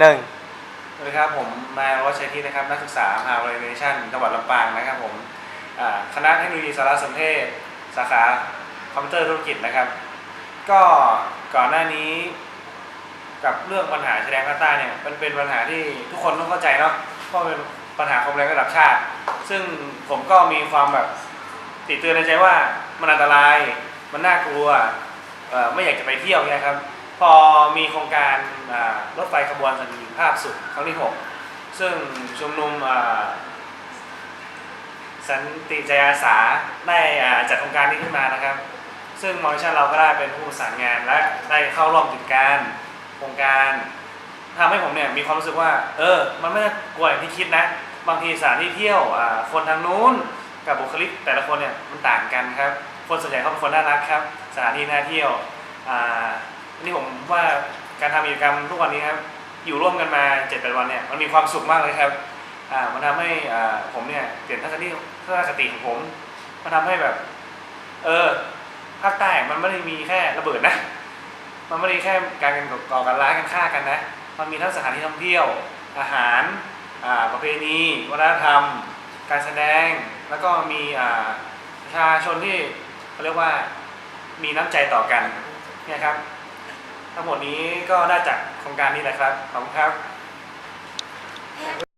หนึ่งสวัสดีครับผมนายวชัยทิตนะครับนักศึกษามหาวิทยาลัยเนชั่นจังหวัดลำปางนะครับผมคณะเทคโนโลยีสารสนเทศ สาขาคอมพิวเตอร์ธุรกิจนะครับ ก็ก่อนหน้านี้กับเรื่องปัญหาชายแดนภาคใต้เนี่ยมันเป็นปัญหาที่ทุกคนต้องเข้าใจเนาะเพราะเป็นปัญหาความแรงระดับชาติ ซึ่งผมก็มีความแบบติดเตือนในใจว่ามันอันตรายมันน่ากลัวไม่อยากจะไปเที่ยวนี่ยครับ พอมีโครงการรถไฟขบวนสันติภาพสุดครั้งที่ 6 ซึ่งชุมนุมสันติใจอาสาได้จัดโครงการนี้ขึ้นมานะครับ ซึ่งมอนิชั่นเราก็ได้เป็นผู้ประสานงานและได้เข้าร่วมกิจการโครงการทำให้ผมเนี่ยมีความรู้สึกว่า เออ มันไม่ได้กลัวอย่างที่คิดนะ บางทีสถานที่เที่ยวคนทางนู้นกับบุคลิกแต่ละคนเนี่ยมันต่างกันครับ คนส่วนใหญ่เขาเป็นคนน่ารักครับสถานที่น่าเที่ยวอ่า นนี้ผมว่าการทำกิจกรรมทุกวันนี้ครับอยู่ร่วมกันมาเจ็ดแปดวันเนี่ยมันมีความสุขมากเลยครับอ่ามันทำให้อ่าผมเนี่ยเปลี่ยนทัศนคติทัศนคติของผมมันทำให้แบบ เออภาคใต้มันไม่ได้มีแค่ระเบิดนะ มันไม่ได้แค่การกันก่อการร้ายกันฆ่ากันนะ มันมีทั้งสถานที่ท่องเที่ยว อาหารอ่าประเพณี วัฒนธรรม การแสดง แล้วก็มีอ่าประชาชนที่เขาเรียกว่ามีน้ำใจต่อกันเนี่ยครับ ทั้งหมดนี้ก็ได้จากโครงการนี้แหละครับ ขอบคุณครับ